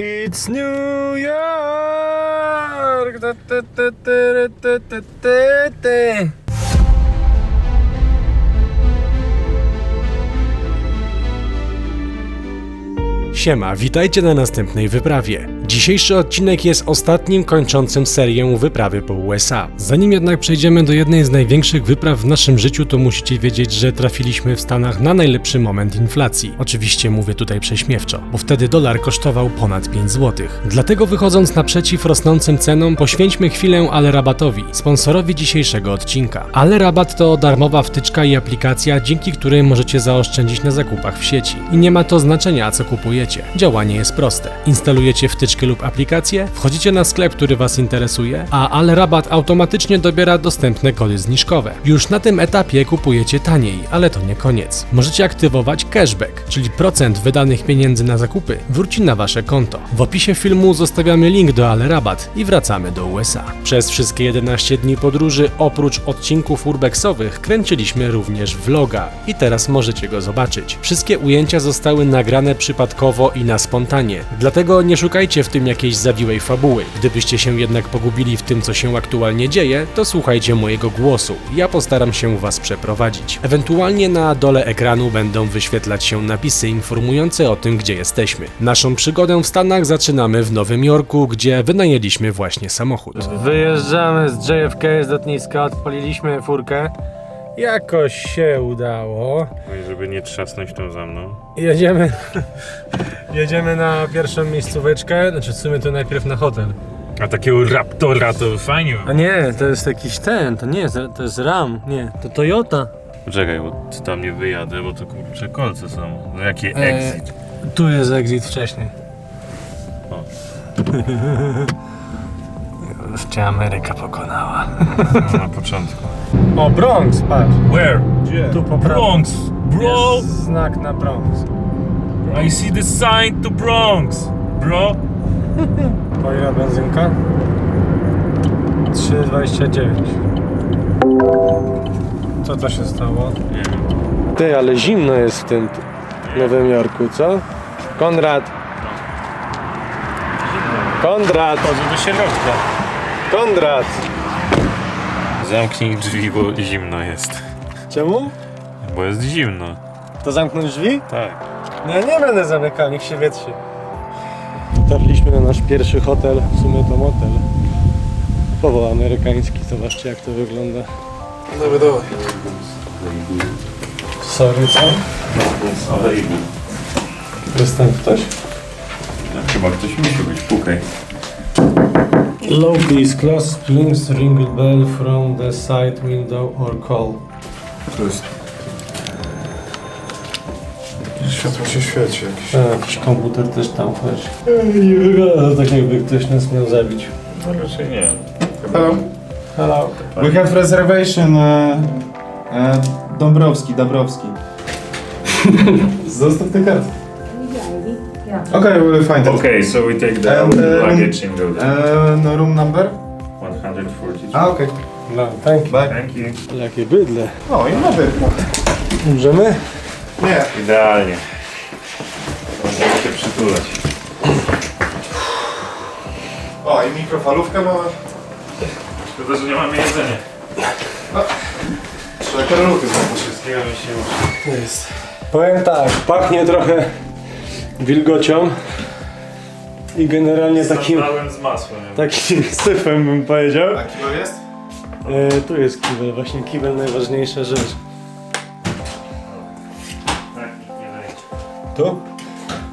It's New York! Siema, witajcie na następnej wyprawie. Dzisiejszy odcinek jest ostatnim kończącym serię wyprawy po USA. Zanim jednak przejdziemy do jednej z największych wypraw w naszym życiu, to musicie wiedzieć, że trafiliśmy w Stanach na najlepszy moment inflacji. Oczywiście mówię tutaj prześmiewczo, bo wtedy dolar kosztował ponad 5 zł. Dlatego wychodząc naprzeciw rosnącym cenom, poświęćmy chwilę Ale Rabatowi, sponsorowi dzisiejszego odcinka. Ale Rabat to darmowa wtyczka i aplikacja, dzięki której możecie zaoszczędzić na zakupach w sieci. I nie ma to znaczenia, co kupujecie. Działanie jest proste. Instalujecie wtyczkę lub aplikację, wchodzicie na sklep, który Was interesuje, a Ale Rabat automatycznie dobiera dostępne kody zniżkowe. Już na tym etapie kupujecie taniej, ale to nie koniec. Możecie aktywować cashback, czyli procent wydanych pieniędzy na zakupy wróci na Wasze konto. W opisie filmu zostawiamy link do Ale Rabat i wracamy do USA. Przez wszystkie 11 dni podróży, oprócz odcinków urbexowych, kręciliśmy również vloga i teraz możecie go zobaczyć. Wszystkie ujęcia zostały nagrane przypadkowo i na spontanie, dlatego nie szukajcie w tym jakiejś zawiłej fabuły. Gdybyście się jednak pogubili w tym, co się aktualnie dzieje, to słuchajcie mojego głosu. Ja postaram się Was przeprowadzić. Ewentualnie na dole ekranu będą wyświetlać się napisy informujące o tym, gdzie jesteśmy. Naszą przygodę w Stanach zaczynamy w Nowym Jorku, gdzie wynajęliśmy właśnie samochód. Wyjeżdżamy z JFK z lotniska, odpaliliśmy furkę. Jakoś się udało. No i żeby nie trzasnąć tą za mną. Jedziemy, jedziemy na pierwszą miejscóweczkę, znaczy w sumie to najpierw na hotel. A takiego Raptora to fajnie. A nie, to jest jakiś ten, to nie jest, to jest Ram, nie, to Toyota. Poczekaj, bo ty tam nie wyjadę, bo to kurczę kolce są. No jaki E, exit. Tu jest exit wcześniej. O. Już cię Ameryka pokonała. No, na początku. O, Bronx, patrz. Where? Tu po. Bronx! Bro! Jest znak na Bronx. I see the sign to Bronx! Bro! Po ile benzynka? 3,29. Co to się stało? Nie wiem. Ty, ale zimno jest w tym Nowym Jorku, co? Konrad. Konrad, Chodzę do środka. Konrad. Zamknij drzwi, bo zimno jest. Czemu? Bo jest zimno. To zamknąć drzwi? Tak. Nie, nie będę zamykał, niech się wietrzy. Trafiliśmy na nasz pierwszy hotel, w sumie to motel. Typowo amerykański, zobaczcie jak to wygląda. Dobra, dawaj. Sorry, co? Jest tam ktoś? Chyba ktoś musi być, pukaj. Low please, close rings ring bell from the side window or call. To jest... Światło się świeci jakieś. A, jakiś komputer też tam chodzi. Nie wygląda tak jakby ktoś nas miał zabić. No raczej nie. Hello. Hello. We have reservation uh, uh, Dąbrowski, Dabrowski. Zostaw tę kartę. Yeah. Okay, we'll find it. Okay, so we take the And, um, luggage and go there. Uh, no room number? 142. A, okej. No, thank you. Bye. Thank you. Jakie bydle. O, i mamy. Umrzemy? Nie. Idealnie. Możemy się przytulać. O, i mikrofalówkę mamy. Szkoda, że nie mamy jedzenia. Trzeba karaluchy znowu wszystkie. Ja mi się już... Jest. Powiem tak, pachnie trochę wilgocią i generalnie takim, z masłem. takim syfem bym powiedział. A kibel jest? E, tu jest kibel, właśnie kibel najważniejsza rzecz. Tak, nie. Tu?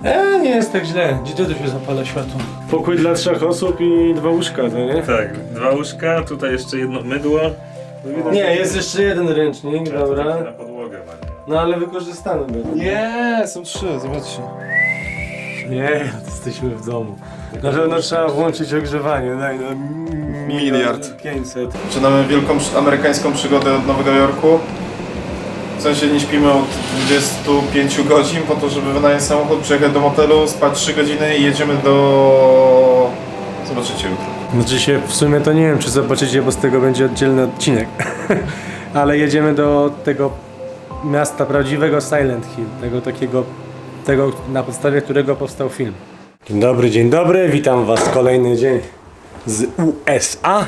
E, nie jest tak źle. Gdzie tu się zapala światło? Pokój dla trzech osób i dwa łóżka, to nie? Tak, dwa łóżka, tutaj jeszcze jedno mydło. Nie, jest jeszcze jeden ręcznik, to dobra. na podłogę bardziej. No ale wykorzystany będzie. Nie, są trzy, zobaczcie. Nie, jesteśmy w domu. Na pewno trzeba włączyć ogrzewanie, daj no. Miliard. 500. Zaczynamy wielką przy- amerykańską przygodę od Nowego Jorku. W sensie nie śpimy od 25 godzin po to, żeby wynająć samochód, przyjechać do motelu, spać 3 godziny i jedziemy do... Zobaczycie jutro. Znaczy się, w sumie to nie wiem, czy zobaczycie, bo z tego będzie oddzielny odcinek. Ale jedziemy do tego miasta prawdziwego Silent Hill, tego takiego, tego na podstawie którego powstał film. Dzień dobry, dzień dobry, witam Was kolejny dzień z USA.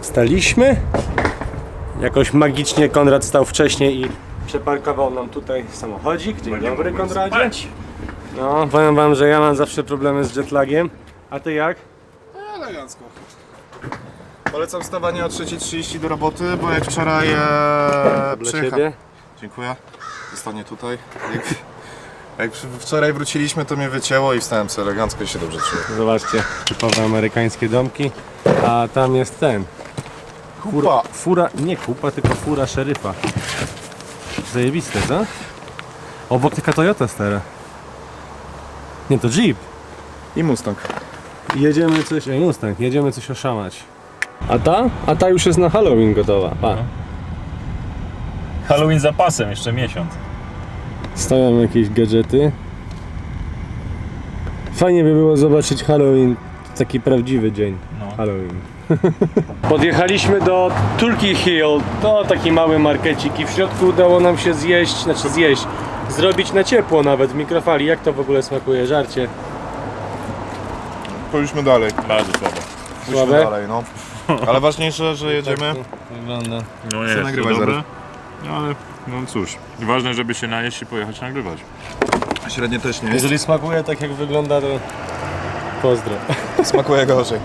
Wstaliśmy. Jakoś magicznie Konrad stał wcześniej i przeparkował nam tutaj samochodzik. Dzień dobry Konradzie. No, powiem Wam, że ja mam zawsze problemy z jetlagiem. A Ty jak? Elegancko. Polecam wstawanie o 3.30 do roboty, bo jak wczoraj e, Dla przyjecha- Ciebie? Dziękuję. Zostanie tutaj. Jak, jak wczoraj wróciliśmy, to mnie wycięło i wstałem sobie elegancko i się dobrze czuję. Zobaczcie, typowe amerykańskie domki. A tam jest ten. Kupa. Fura, nie kupa, tylko fura szeryfa. Zajebiste, co? Obok taka Toyota stara. Nie, to Jeep. I Mustang. Jedziemy coś, ej Mustang, jedziemy coś oszamać. A ta? A ta już jest na Halloween gotowa. Pa. Halloween za pasem, jeszcze miesiąc. Stoją jakieś gadżety. Fajnie by było zobaczyć Halloween, taki prawdziwy dzień. No. Halloween. Podjechaliśmy do Turkey Hill. To taki mały markecik i w środku udało nam się zjeść, znaczy zjeść, zrobić na ciepło nawet w mikrofali. Jak to w ogóle smakuje? Żarcie. Pójdźmy dalej. Bardzo słabo. Pójdźmy Słabe? dalej, no. Ale ważniejsze, że jedziemy. Wygląda. No jest, nagrywać to dobre. No ale, no cóż. Ważne, żeby się najeść i pojechać nagrywać. Średnie też nie jest. Jeżeli smakuje tak jak wygląda, to pozdro. Smakuje gorzej.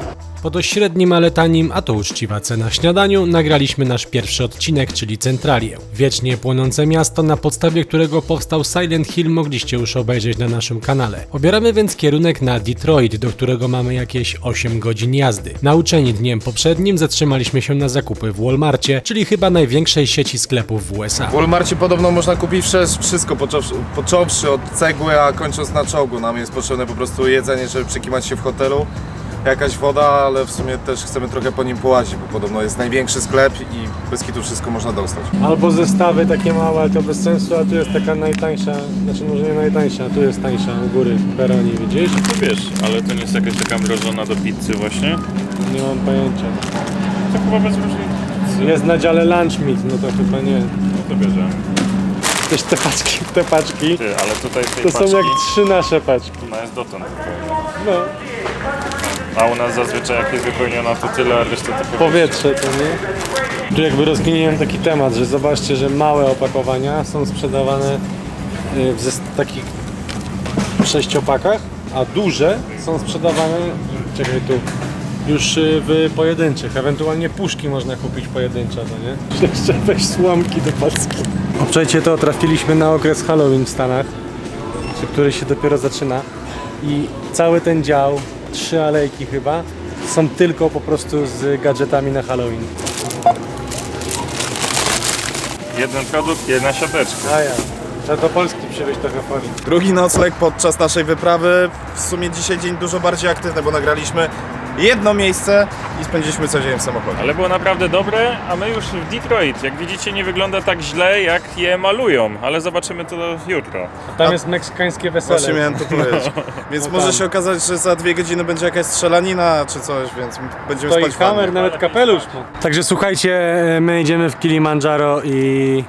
Po dość średnim, ale tanim, a to uczciwa cena śniadaniu, nagraliśmy nasz pierwszy odcinek, czyli Centralię. Wiecznie płonące miasto, na podstawie którego powstał Silent Hill, mogliście już obejrzeć na naszym kanale. Obieramy więc kierunek na Detroit, do którego mamy jakieś 8 godzin jazdy. Nauczeni dniem poprzednim zatrzymaliśmy się na zakupy w Walmarcie, czyli chyba największej sieci sklepów w USA. W Walmarcie podobno można kupić wszystko, począwszy, począwszy od cegły, a kończąc na czołgu. Nam jest potrzebne po prostu jedzenie, żeby przekimać się w hotelu. Jakaś woda, ale w sumie też chcemy trochę po nim połazić, bo podobno jest największy sklep i bez kitu wszystko można dostać. Albo zestawy takie małe, ale to bez sensu, a tu jest taka najtańsza, znaczy może nie najtańsza, tu jest tańsza u góry w peronie, widzisz? No wiesz, ale to nie jest jakaś taka mrożona do pizzy właśnie? Nie mam pojęcia. To chyba bez różnicy. Jest na dziale lunch meat, no to chyba nie. No to bierzemy. Też te paczki, te paczki, Ty, ale tutaj tej to są paczki, jak trzy nasze paczki. ona jest dotąd. No, A u nas zazwyczaj jak jest wypełniona to tyle, a resztę to powietrze to nie? Tu jakby rozkminiłem taki temat, że zobaczcie, że małe opakowania są sprzedawane y, w takich sześciopakach, a duże są sprzedawane, czekaj tu, już y, w pojedynczych. Ewentualnie puszki można kupić pojedyncze, to nie? Jeszcze weź słomki do paczki. Obczajcie to, trafiliśmy na okres Halloween w Stanach, który się dopiero zaczyna i cały ten dział, trzy alejki chyba, są tylko po prostu z gadżetami na Halloween. Jeden produkt, jedna siateczka. A ja. Trzeba do Polski przywieźć trochę folii. Drugi nocleg podczas naszej wyprawy. W sumie dzisiaj dzień dużo bardziej aktywny, bo nagraliśmy jedno miejsce i spędziliśmy cały dzień w samochodzie. Ale było naprawdę dobre, a my już w Detroit. Jak widzicie nie wygląda tak źle jak je malują, ale zobaczymy to jutro. Tam jest meksykańskie wesele. Właśnie miałem to powiedzieć. Więc No może tam. się okazać, że za dwie godziny będzie jakaś strzelanina czy coś, więc będziemy To i spać w kamer, wannie. nawet kapelusz ma. Także słuchajcie, my idziemy w Kilimandżaro i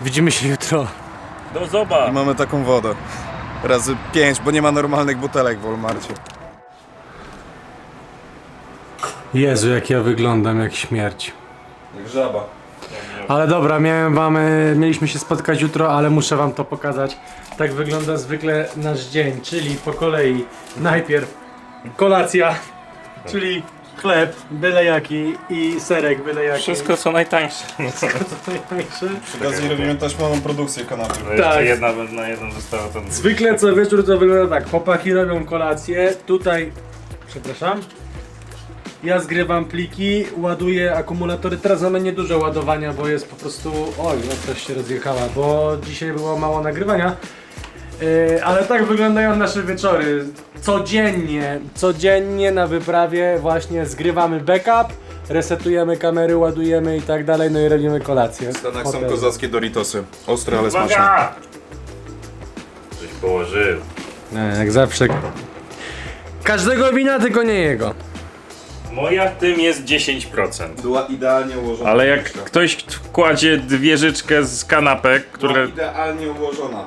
widzimy się jutro. Do zoba! I mamy taką wodę. Razy pięć, bo nie ma normalnych butelek w Walmarcie. Jezu, jak ja wyglądam jak śmierć. Jak żaba. Ale dobra, miałem wam, e, mieliśmy się spotkać jutro, ale muszę wam to pokazać. Tak wygląda zwykle nasz dzień, czyli po kolei najpierw kolacja, czyli chleb byle jaki i serek byle jaki. Wszystko co najtańsze. Co najtańsze. Przy okazji robimy też małą produkcję kanapy. No jeszcze Tak. jedna na jedną została ten. Zwykle co wieczór to wygląda tak. Chłopaki robią kolację. Tutaj, przepraszam. Ja zgrywam pliki, ładuję akumulatory. Teraz mamy nieduże ładowania, bo jest po prostu. Oj, no coś się rozjechała, bo dzisiaj było mało nagrywania. Yy, ale tak wyglądają nasze wieczory. Codziennie, codziennie na wyprawie właśnie zgrywamy backup, resetujemy kamery, ładujemy i tak dalej, no i robimy kolację. W Stanach są kozackie Doritosy. Ostre, ale smaczne. Uwaga! Coś położył. Nie, jak zawsze. Każdego wina, tylko nie jego. Moja w tym jest 10%. Była idealnie ułożona. Ale jak ktoś kładzie dwie życzkę z kanapek, które... idealnie ułożona.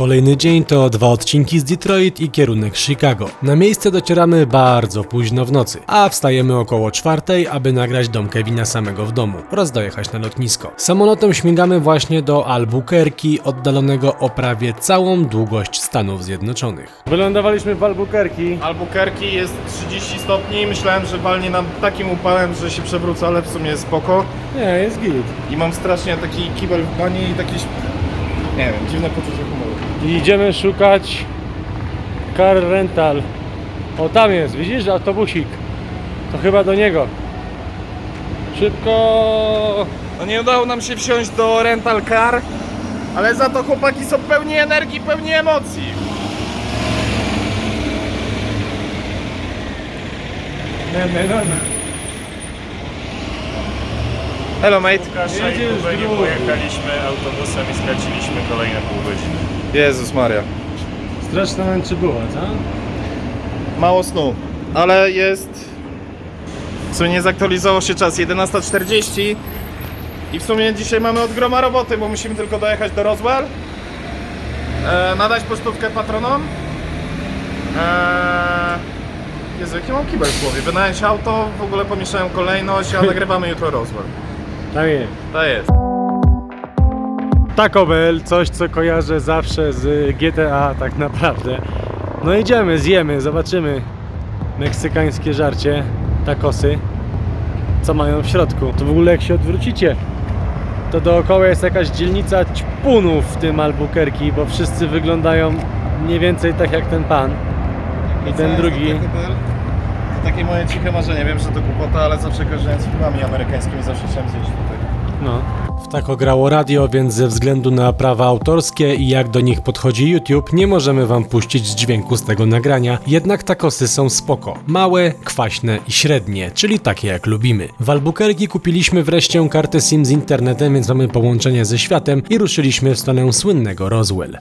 Kolejny dzień to dwa odcinki z Detroit i kierunek Chicago. Na miejsce docieramy bardzo późno w nocy, a wstajemy około czwartej, aby nagrać dom Kevina samego w domu oraz dojechać na lotnisko. Samolotem śmigamy właśnie do Albuquerque, oddalonego o prawie całą długość Stanów Zjednoczonych. Wylądowaliśmy w Albuquerque. Albuquerque jest 30 stopni, myślałem, że walnie nam takim upałem, że się przewrócę, ale w sumie jest spoko. Nie, jest git. I mam strasznie taki kibel w bani i takie, nie wiem, dziwne poczucie humoru. I idziemy szukać car rental. O, tam jest, widzisz, autobusik. To chyba do niego. Szybko! No nie udało nam się wsiąść do rental car, ale za to chłopaki są pełni energii, pełni emocji. Hello mate. Łukasza i Kubę nie pojechaliśmy autobusem i straciliśmy kolejne pół godziny. Jezus Maria. Straszna męczy była, co? Mało snu, ale jest... W sumie nie zaktualizował się czas, 11.40 i w sumie dzisiaj mamy od groma roboty, bo musimy tylko dojechać do Roswell, e, nadać pocztówkę patronom. E, Jezu, jaki mam kibel w głowie? Wynająć auto, w ogóle pomieszałem kolejność, a nagrywamy jutro Roswell. Tak jest. To jest. Taco Bell, coś co kojarzę zawsze z GTA tak naprawdę. No idziemy, zjemy, zobaczymy meksykańskie żarcie, takosy, co mają w środku. To w ogóle jak się odwrócicie, to dookoła jest jakaś dzielnica ćpunów w tym Albuquerque, bo wszyscy wyglądają mniej więcej tak jak ten pan. I ten drugi. To takie moje ciche marzenie, wiem, że to głupota, ale zawsze korzystając z filmami amerykańskimi zawsze chciałem zjeść tutaj. No. W tako grało radio, więc ze względu na prawa autorskie i jak do nich podchodzi YouTube, nie możemy wam puścić dźwięku z tego nagrania, jednak takosy są spoko. Małe, kwaśne i średnie, czyli takie jak lubimy. W Albuquerque kupiliśmy wreszcie kartę SIM z internetem, więc mamy połączenie ze światem i ruszyliśmy w stronę słynnego Roswell.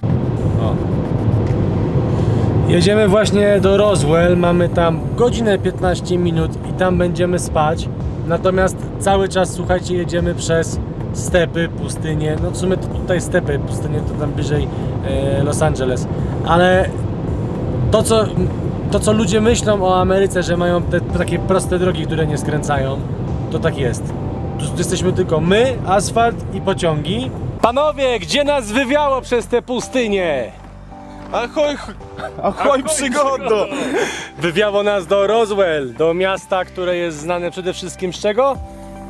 Jedziemy właśnie do Roswell, mamy tam godzinę 15 minut i tam będziemy spać. Natomiast cały czas, słuchajcie, jedziemy przez stepy, pustynie. No w sumie to tutaj stepy, pustynie to tam bliżej e, Los Angeles. Ale to co, to, co ludzie myślą o Ameryce, że mają te takie proste drogi, które nie skręcają, to tak jest. Tu jesteśmy tylko my, asfalt i pociągi. Panowie, gdzie nas wywiało przez te pustynie? Ahoj, ahoj przygodo! Wywiało nas do Roswell, do miasta, które jest znane przede wszystkim z czego?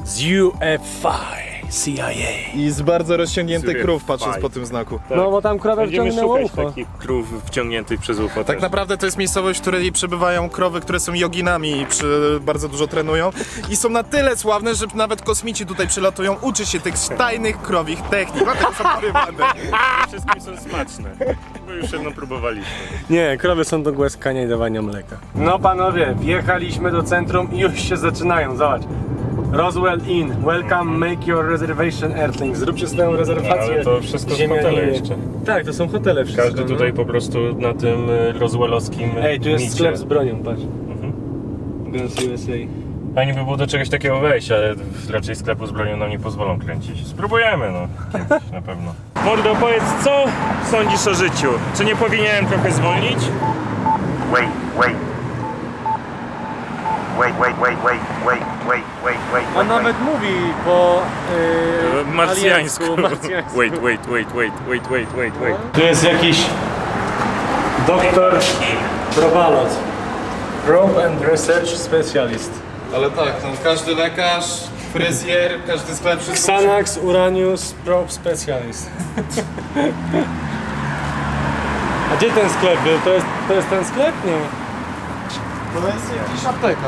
Z UFI, CIA. I z bardzo rozciągniętych krów, patrząc faj. po tym znaku. No bo tam krowę Będziemy wciągnęło szukać ucho. takich krów wciągniętych przez UFO Tak też. naprawdę to jest miejscowość, w której przebywają krowy, które są joginami i przy, bardzo dużo trenują. I są na tyle sławne, że nawet kosmici tutaj przylatują, uczy się tych tajnych krowich technik, dlatego są porywane. Wszystkim są smaczne, bo już jedno próbowaliśmy. Nie, krowy są do głaskania i dawania mleka. No panowie, wjechaliśmy do centrum i już się zaczynają, zobacz. Roswell Inn, welcome, make your reservation Earthling. Zróbcie swoją rezerwację. Ale to wszystko ziemianinie. hotele jeszcze. Tak, to są hotele wszystko. Każdy tutaj no. po prostu na tym y, rozwellowskim Ej, tu jest micie. sklep z bronią, patrz. Mhm. Guns USA. Fajnie by było do czegoś takiego wejść, ale raczej sklepu z bronią nam nie pozwolą kręcić. Spróbujemy no, kiedyś na pewno. Mordo, powiedz, co sądzisz o życiu? Czy nie powinienem trochę zwolnić? Wait, wait. Wait, wait, wait, wait, wait, wait, wait, wait. On wait, nawet mówi po E, yy, Marsjańsku. aliensku, marsjańsku. Wait, wait, wait, wait, wait, wait, wait, wait. Tu jest jakiś doktor Probalot. Probe and Research Specialist. Ale tak, no, każdy lekarz, fryzjer, każdy sklep, wszystko... Xanax Uranius Probe Specialist. A gdzie ten sklep był? To jest, to jest ten sklep? Nie. To jest jakaś apteka.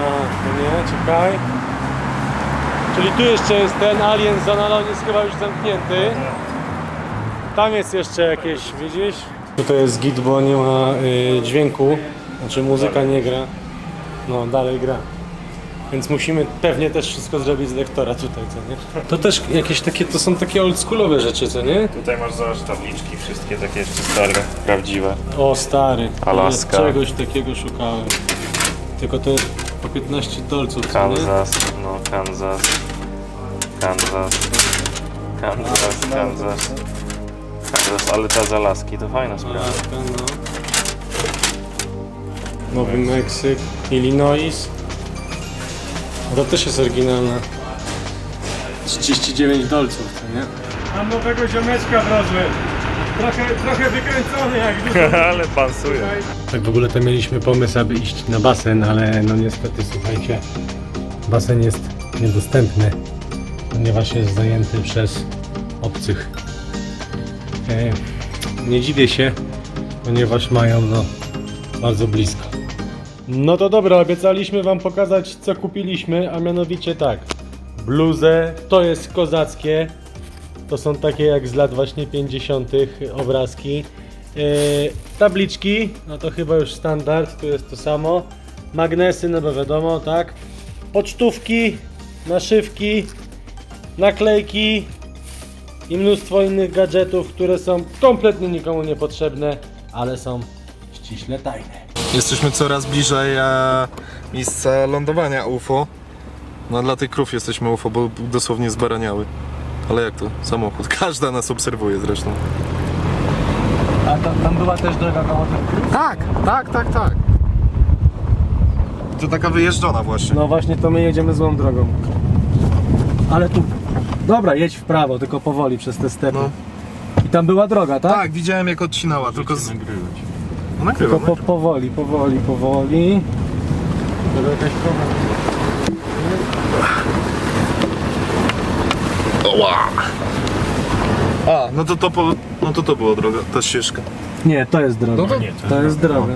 A, to nie, czekaj. Czyli tu jeszcze jest ten Alien Zone, ale on jest chyba już zamknięty. Tam jest jeszcze jakieś, widzisz? Tutaj jest git, bo nie ma y, dźwięku, znaczy muzyka nie gra. No, dalej gra. Więc musimy pewnie też wszystko zrobić z lektora tutaj, co nie? To też jakieś takie, to są takie oldschoolowe rzeczy, co nie? Tutaj masz zobacz tabliczki, wszystkie takie jeszcze stare, prawdziwe. O stary, Alaska. Ja czegoś takiego szukałem. Tylko to jest po 15 dolców, co nie? Kansas, no Kansas, Kansas, Kansas, Kansas, Teraz, ale ta z Alaski to fajna sprawa. no. Nowy Meksyk, Illinois. To też jest oryginalna. 39 dolców, to nie? Mam nowego ziomeczka w drodze. Trochę, trochę wykręcony jak Ale bansuje. Tak w ogóle to mieliśmy pomysł, aby iść na basen, ale no niestety słuchajcie, basen jest niedostępny, ponieważ jest zajęty przez obcych. E, nie dziwię się, ponieważ mają no bardzo blisko. No to dobra, obiecaliśmy wam pokazać co kupiliśmy, a mianowicie tak. Bluzę, to jest kozackie, to są takie jak z lat właśnie 50. obrazki. Yy, tabliczki, no to chyba już standard, tu jest to samo. Magnesy, no bo wiadomo, tak. Pocztówki, naszywki, naklejki i mnóstwo innych gadżetów, które są kompletnie nikomu niepotrzebne, ale są ściśle tajne. Jesteśmy coraz bliżej e, miejsca lądowania UFO. No dla tych krów jesteśmy UFO, bo dosłownie zbaraniały. Ale jak to? Samochód. Każda nas obserwuje zresztą. A tam była też droga koło tych Tak, tak, tak, tak. To taka wyjeżdżona właśnie. No właśnie, to my jedziemy złą drogą. Ale tu... Dobra, jedź w prawo, tylko powoli przez te stepy. No. I tam była droga, tak? Tak, widziałem jak odcinała, tylko z... Nagrywać. No, nagrywam, Tylko po, powoli, powoli, powoli. Żeby jakaś droga... A, no to to, po... no to to była droga, ta ścieżka. Nie, to jest droga. No to- Nie, To jest droga.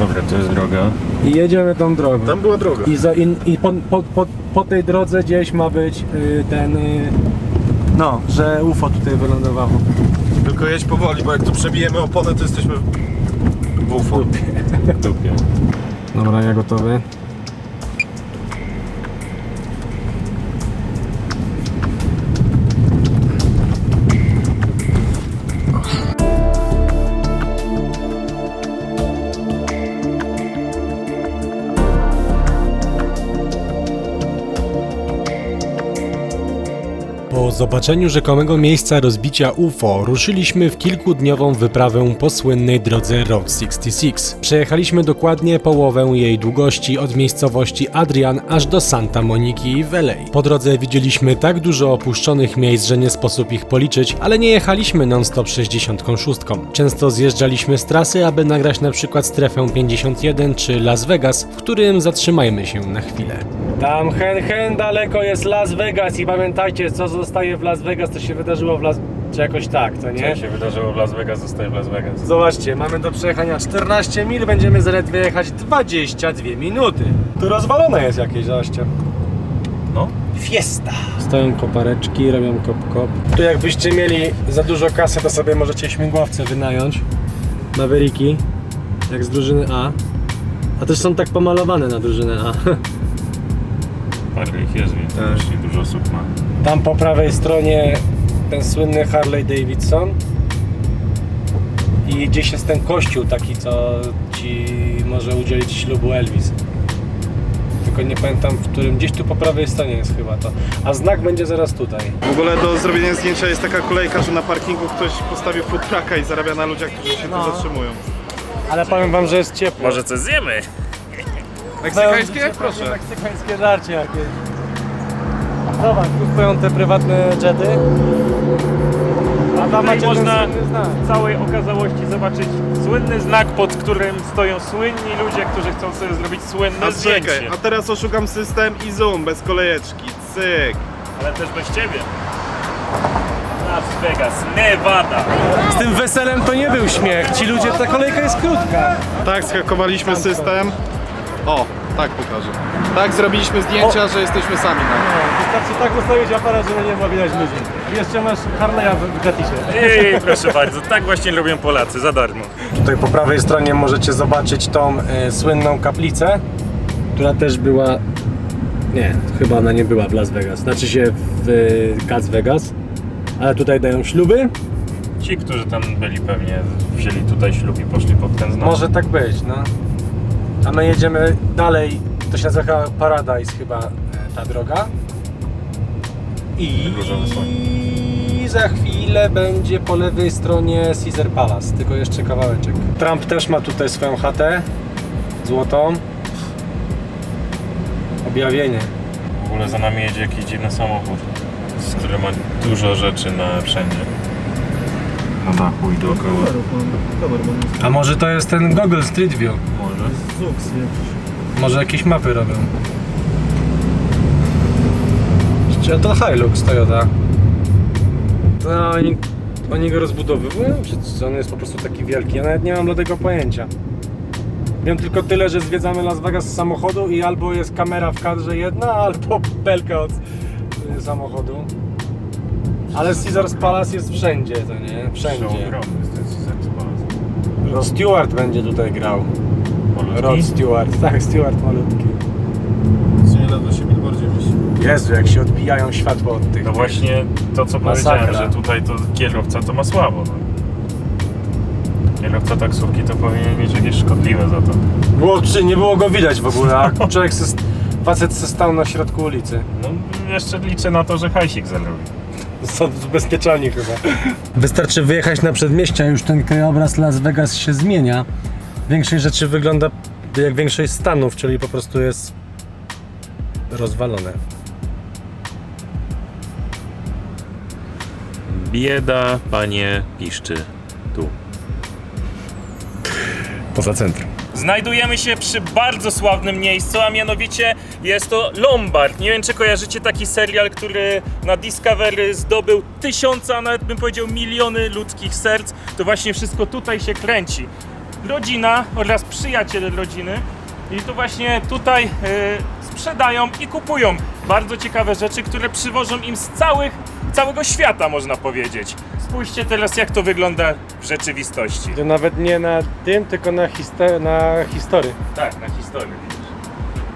Dobra, to jest droga. I jedziemy tą drogą. Tam była droga. I, za, i, i po, po, po, po tej drodze gdzieś ma być y, ten... Y, no, że UFO tutaj wylądowało. Tylko jedź powoli, bo jak tu przebijemy oponę, to jesteśmy w UFO. W dupie. Dobra, ja gotowy. Zobaczeniu rzekomego miejsca rozbicia UFO ruszyliśmy w kilkudniową wyprawę po słynnej drodze Road 66. Przejechaliśmy dokładnie połowę jej długości od miejscowości Adrian aż do Santa Moniki w LA. Po drodze widzieliśmy tak dużo opuszczonych miejsc, że nie sposób ich policzyć, ale nie jechaliśmy non-stop 66. Często zjeżdżaliśmy z trasy, aby nagrać na przykład strefę 51 czy Las Vegas, w którym zatrzymajmy się na chwilę. Tam hen hen daleko jest Las Vegas i pamiętajcie, co zostaje w Las Vegas, to się wydarzyło w Las... czy jakoś tak, to nie? Co się wydarzyło w Las Vegas, zostaje w Las Vegas. Zobaczcie, mamy do przejechania 14 mil, będziemy zaledwie jechać 22 minuty. Tu rozwalone jest jakieś, zobaczcie. No. Fiesta! Stoją kopareczki, robią kop-kop. Tu jakbyście mieli za dużo kasy, to sobie możecie śmigłowce wynająć. Mavericki, jak z drużyny A. A też są tak pomalowane na drużynę A. Parę ich jest, więc Tak. dużo osób ma. Tam po prawej stronie ten słynny Harley Davidson. I gdzieś jest ten kościół taki, co ci może udzielić ślubu Elvis. Tylko nie pamiętam w którym, gdzieś tu po prawej stronie jest chyba to. A znak będzie zaraz tutaj. W ogóle do zrobienia zdjęcia jest taka kolejka, że na parkingu ktoś postawił food trucka i zarabia na ludziach, którzy się No. tu zatrzymują. Ale powiem wam, że jest ciepło. Może coś zjemy? Meksykańskie? Proszę. Meksykańskie żarcie jakieś. Zobacz, tu stoją te prywatne jety. A tam macie można ten słynny znak. w całej okazałości zobaczyć słynny znak, pod którym stoją słynni ludzie, którzy chcą sobie zrobić słynne A zdjęcie. czekaj, a teraz oszukam system i zoom, bez kolejeczki. Cyk. Ale też bez ciebie. Las Vegas, Nevada. Z tym weselem to nie był śmiech. Ci ludzie, ta kolejka jest krótka. Tak, schakowaliśmy system. O, tak pokażę. Tak, zrobiliśmy zdjęcia, że jesteśmy sami na. Wystarczy tak ustawić aparat, że nie ma widać ludzi. Jeszcze masz Harley'a w gratisie. Ej, proszę bardzo, tak właśnie robią Polacy, za darmo. Tutaj po prawej stronie możecie zobaczyć tą e, słynną kaplicę, która też była. Nie, chyba ona nie była w Las Vegas. Znaczy się w e, Las Vegas. Ale tutaj dają śluby. Ci, którzy tam byli pewnie wzięli tutaj ślub i poszli pod ten znak. Może tak być, no. A my jedziemy dalej. To się nazywa chyba Paradise chyba e, ta droga. I za chwilę będzie po lewej stronie Caesar Palace, tylko jeszcze kawałeczek. Trump też ma tutaj swoją chatę złotą. Objawienie. W ogóle za nami jedzie jakiś dziwny samochód, z który ma dużo rzeczy na wszędzie. Na dachu i dookoła. A może to jest ten Google Street View? Może. Może jakieś mapy robią. Czy to Hilux Toyota? No, oni, oni go rozbudowywują? Czy co, on jest po prostu taki wielki? Ja nawet nie mam do tego pojęcia. Wiem tylko tyle, że zwiedzamy Las Vegas z samochodu i albo jest kamera w kadrze jedna, albo belka od y, samochodu. Ale Caesar's Palace jest wszędzie, to nie? Wszędzie. Ogromny jest ten Caesar Palace. Rod Stewart będzie tutaj grał. Malutki? Rod Stewart, tak, Stewart malutki. Co nie lada się billboardzie mieści. Jezu, jak się odbijają światło od tych. No właśnie to co Masakra. powiedziałem, że tutaj to kierowca to ma słabo. No. Kierowca taksówki to powinien mieć jakieś szkodliwe za to. Było, czy nie było go widać w ogóle, a człowiek se, facet se stał na środku ulicy. No jeszcze liczę na to, że hajsik zarobi. Są ubezpieczalni chyba. Wystarczy wyjechać na przedmieścia, już ten krajobraz Las Vegas się zmienia. Większość rzeczy wygląda jak większość stanów, czyli po prostu jest rozwalone. Bieda, panie, piszczy tu. Poza centrum. Znajdujemy się przy bardzo sławnym miejscu, a mianowicie jest to Lombard. Nie wiem, czy kojarzycie taki serial, który na Discovery zdobył tysiące, a nawet bym powiedział miliony ludzkich serc. To właśnie wszystko tutaj się kręci. Rodzina oraz przyjaciel rodziny. I to właśnie tutaj e, sprzedają i kupują bardzo ciekawe rzeczy, które przywożą im z całych, całego świata, można powiedzieć. Spójrzcie teraz, jak to wygląda w rzeczywistości. To nawet nie na tym, tylko na, histo- na historii. Tak, na historii.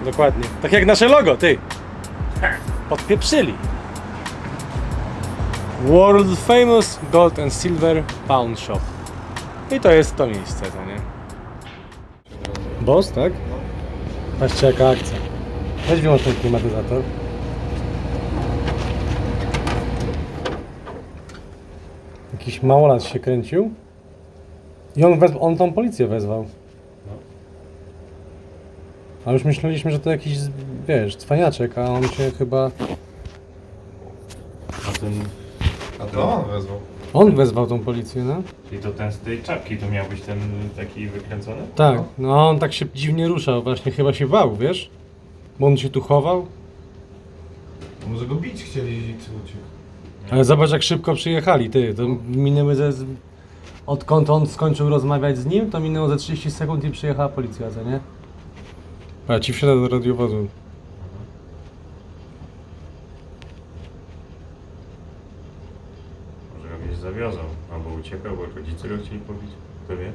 Dokładnie. Tak jak nasze logo, ty. Podpieprzyli. World Famous Gold and Silver Pound Shop. I to jest to miejsce, to nie? Boss, tak? Patrzcie jaka akcja. Weź wyłącz ten klimatyzator. Jakiś małolat się kręcił. I on, wez- on tą policję wezwał. A już myśleliśmy, że to jakiś, wiesz, cwaniaczek, a on się chyba... A ten, A to on wezwał. On wezwał tą policję, no? czyli to ten z tej czapki to miał być ten taki wykręcony? Tak, no a on tak się dziwnie ruszał, właśnie chyba się bał, wiesz? Bo on się tu chował. Może go bić chcieli i uciekł. Ale zobacz jak szybko przyjechali, ty, to minęły ze... z- Odkąd on skończył rozmawiać z nim, to minęło ze 30 sekund i przyjechała policja, co nie? A ci wsiada do radiowozu. Może go gdzieś zawiozą, albo uciekał, bo rodzice go chcieli pobić. Kto wie?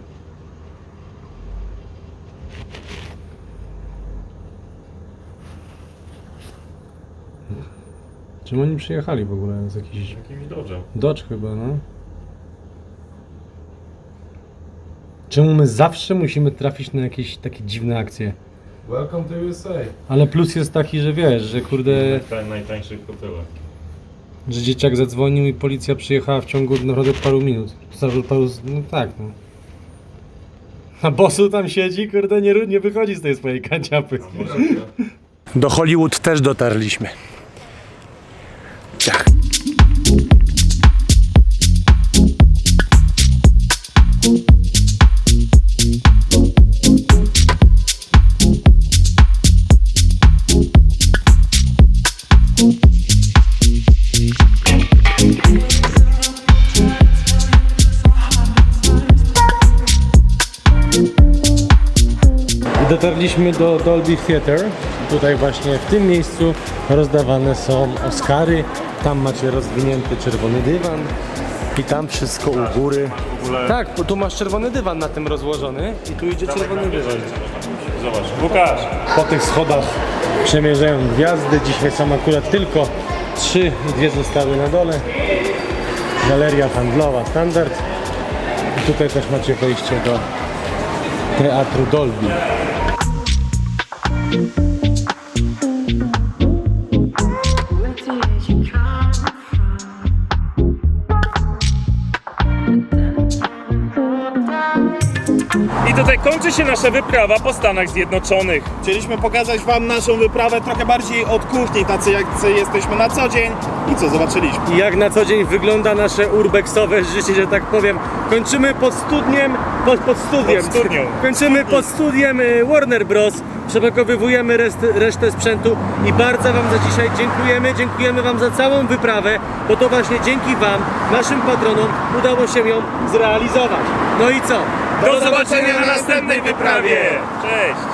Czym oni przyjechali w ogóle? Z jakiś Jakimś dobrze. Dodge chyba, no. Czemu my zawsze musimy trafić na jakieś takie dziwne akcje? Welcome to USA. Ale plus jest taki, że wiesz, że kurde, Ten najtańszych hotelach. Że dzieciak zadzwonił i policja przyjechała w ciągu naprawdę paru minut. Paru, paru, no tak, no. A bossu tam siedzi, kurde, nie, nie wychodzi z tej swojej kanciapy. Do Hollywood też dotarliśmy. Dotarliśmy do Dolby Theatre. Tutaj właśnie w tym miejscu rozdawane są Oscary. Tam macie rozwinięty czerwony dywan. I tam wszystko u góry. Ogóle Tak, bo tu masz czerwony dywan na tym rozłożony i tu idzie czerwony dywan. Zobacz, Łukasz! Po tych schodach przemierzają gwiazdy. Dzisiaj są akurat tylko trzy i dwie zostały na dole. Galeria handlowa standard. I tutaj też macie wejście do teatru Dolby. Where did you kończy się nasza wyprawa po Stanach Zjednoczonych. Chcieliśmy pokazać Wam naszą wyprawę trochę bardziej od kuchni, tacy jak jesteśmy na co dzień. I co zobaczyliśmy? I jak na co dzień wygląda nasze urbexowe życie, że tak powiem. Kończymy pod studniem, pod, pod studiem. Pod studnią. Kończymy pod studiem y, Warner Bros. Przepakowywujemy resztę, resztę sprzętu i bardzo Wam za dzisiaj dziękujemy. Dziękujemy Wam za całą wyprawę, bo to właśnie dzięki Wam, naszym patronom, udało się ją zrealizować. No i co? Do zobaczenia na następnej wyprawie! Cześć!